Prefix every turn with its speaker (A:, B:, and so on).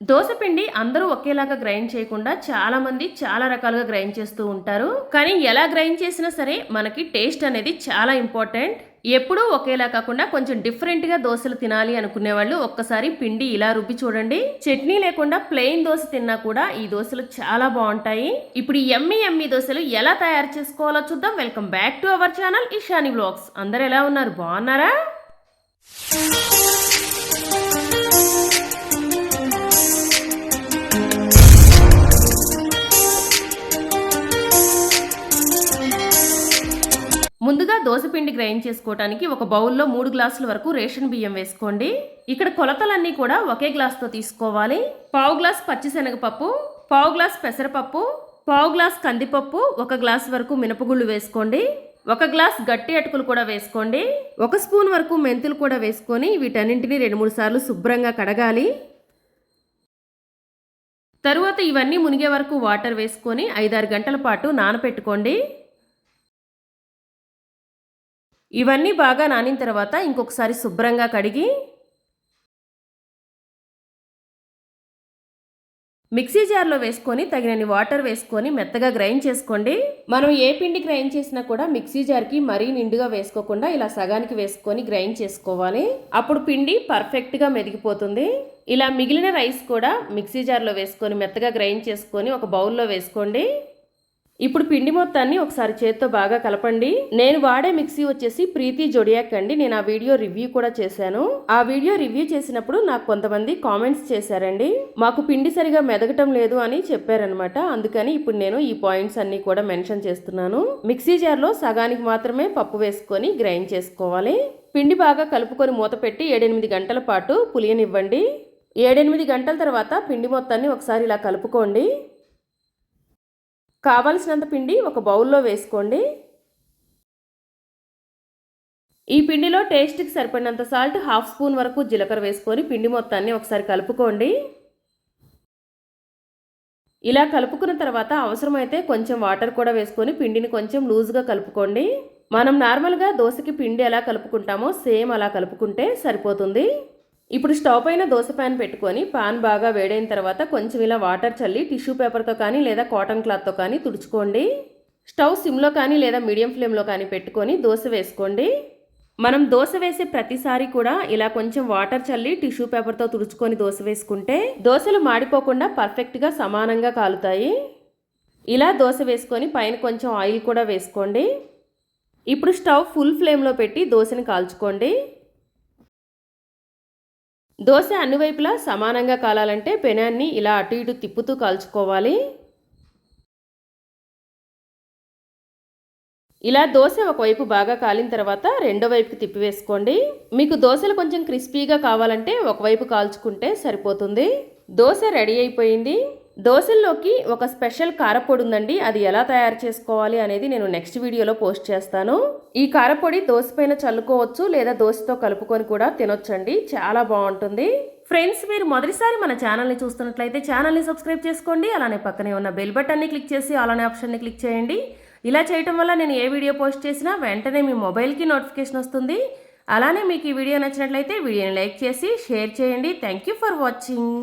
A: దోశపిండి అందరూ ఒకేలాగా గ్రైండ్ చేయకుండా చాలామంది చాలా రకాలుగా గ్రైండ్ చేస్తూ ఉంటారు. కానీ ఎలా గ్రైండ్ చేసినా సరే మనకి టేస్ట్ అనేది చాలా ఇంపార్టెంట్. ఎప్పుడూ ఒకేలా కాకుండా కొంచెం డిఫరెంట్గా దోశలు తినాలి అనుకునే వాళ్ళు ఒక్కసారి పిండి ఇలా రుబ్బి చూడండి. చట్నీ లేకుండా ప్లెయిన్ దోశ తిన్నా కూడా ఈ దోశలు చాలా బాగుంటాయి. ఇప్పుడు ఈ ఎమ్మి ఎమ్మి దోశలు ఎలా తయారు చేసుకోవాలో చూద్దాం. Welcome back to our channel Ishani blogs అందరు ఎలా ఉన్నారు? బాగున్నారా? ముందుగా దోసపిండి గ్రైండ్ చేసుకోవడానికి ఒక బౌల్లో మూడు గ్లాసుల వరకు రేషన్ బియ్యం వేసుకోండి. ఇక్కడ కొలతలన్నీ కూడా ఒకే గ్లాస్తో తీసుకోవాలి. పావు గ్లాస్ పచ్చిశనగపప్పు పావు గ్లాస్ పెసరపప్పు పావు గ్లాస్ కందిపప్పు ఒక గ్లాస్ వరకు మినపగుళ్ళు వేసుకోండి. ఒక గ్లాస్ గట్టి అటుకులు కూడా వేసుకోండి. ఒక స్పూన్ వరకు మెంతులు కూడా వేసుకొని వీటన్నింటినీ రెండు మూడు సార్లు శుభ్రంగా కడగాలి. తరువాత ఇవన్నీ మునిగే వరకు వాటర్ వేసుకొని ఐదారు గంటల పాటు నానపెట్టుకోండి. ఇవన్నీ బాగా నానిన తర్వాత ఇంకొకసారి శుభ్రంగా కడిగి మిక్సీ జార్లో వేసుకొని తగినన్ని వాటర్ వేసుకొని మెత్తగా గ్రైండ్ చేసుకోండి. మనం ఏ పిండి గ్రైండ్ చేసినా కూడా మిక్సీ జార్కి మరీ నిండుగా వేసుకోకుండా ఇలా సగానికి వేసుకొని గ్రైండ్ చేసుకోవాలి. అప్పుడు పిండి పర్ఫెక్ట్గా మెదిగిపోతుంది. ఇలా మిగిలిన రైస్ కూడా మిక్సీ జార్లో వేసుకొని మెత్తగా గ్రైండ్ చేసుకొని ఒక బౌల్లో వేసుకోండి. ఇప్పుడు పిండి మొత్తాన్ని ఒకసారి చేత్తో బాగా కలపండి. నేను వాడే మిక్సీ వచ్చేసి ప్రీతి జొడియాక్ అండి. నేను ఆ వీడియో రివ్యూ కూడా చేశాను. ఆ వీడియో రివ్యూ చేసినప్పుడు నాకు కొంతమంది కామెంట్స్ చేశారండి. మాకు పిండి సరిగా మెదగటం లేదు అని చెప్పారనమాట అందుకని ఇప్పుడు నేను ఈ పాయింట్స్ అన్ని కూడా మెన్షన్ చేస్తున్నాను. మిక్సీ జార్లో సగానికి మాత్రమే పప్పు వేసుకొని గ్రైండ్ చేసుకోవాలి. పిండి బాగా కలుపుకొని మూత పెట్టి ఏడెనిమిది గంటల పాటు పులియనివ్వండి. ఏడెనిమిది గంటల తర్వాత పిండి మొత్తాన్ని ఒకసారి ఇలా కలుపుకోండి. కావలసినంత పిండి ఒక బౌల్లో వేసుకోండి. ఈ పిండిలో టేస్ట్కి సరిపడినంత సాల్ట్ హాఫ్ స్పూన్ వరకు జీలకర్ర వేసుకొని పిండి మొత్తాన్ని ఒకసారి కలుపుకోండి. ఇలా కలుపుకున్న తర్వాత అవసరమైతే కొంచెం వాటర్ కూడా వేసుకొని పిండిని కొంచెం లూజ్గా కలుపుకోండి. మనం నార్మల్గా దోశకి పిండి ఎలా కలుపుకుంటామో సేమ్ అలా కలుపుకుంటే సరిపోతుంది. ఇప్పుడు స్టవ్ పైన దోశ ప్యాన్ పెట్టుకొని పాన్ బాగా వేడైన తర్వాత కొంచెం ఇలా వాటర్ చల్లి టిష్యూ పేపర్తో కానీ లేదా కాటన్ క్లాత్తో కానీ తుడుచుకోండి. స్టవ్ సిమ్లో కానీ లేదా మీడియం ఫ్లేమ్లో కానీ పెట్టుకొని దోశ వేసుకోండి. మనం దోశ వేసే ప్రతిసారి కూడా ఇలా కొంచెం వాటర్ చల్లి టిష్యూ పేపర్తో తుడుచుకొని దోశ వేసుకుంటే దోశలు మాడిపోకుండా పర్ఫెక్ట్గా సమానంగా కాలుతాయి. ఇలా దోశ వేసుకొని పైన కొంచెం ఆయిల్ కూడా వేసుకోండి. ఇప్పుడు స్టవ్ ఫుల్ ఫ్లేమ్లో పెట్టి దోశని కాల్చుకోండి. దోశ అన్ని వైపులా సమానంగా కాలాలంటే పెనాన్ని ఇలా అటు ఇటు తిప్పుతూ కాల్చుకోవాలి. ఇలా దోశ ఒకవైపు బాగా కాలిన తర్వాత రెండో వైపుకి తిప్పివేసుకోండి. మీకు దోశలు కొంచెం క్రిస్పీగా కావాలంటే ఒకవైపు కాల్చుకుంటే సరిపోతుంది. దోశ రెడీ అయిపోయింది. దోశల్లోకి ఒక స్పెషల్ కారపొడి ఉందండి అది ఎలా తయారు చేసుకోవాలి అనేది నేను నెక్స్ట్ వీడియోలో పోస్ట్ చేస్తాను. ఈ కారపొడి దోశ పైన చల్లుకోవచ్చు లేదా దోశతో కలుపుకొని కూడా తినొచ్చండి. చాలా బాగుంటుంది. ఫ్రెండ్స్ మీరు మొదటిసారి మన ఛానల్ని చూస్తున్నట్లయితే ఛానల్ని సబ్స్క్రైబ్ చేసుకోండి. అలానే పక్కనే ఉన్న బెల్ బటన్ని క్లిక్ చేసి అలానే ఆప్షన్ని క్లిక్ చేయండి. ఇలా చేయటం వల్ల నేను ఏ వీడియో పోస్ట్ చేసినా వెంటనే మీ మొబైల్కి నోటిఫికేషన్ వస్తుంది. అలానే మీకు ఈ వీడియో నచ్చినట్లయితే వీడియోని లైక్ చేసి షేర్ చేయండి. Thank you for watching.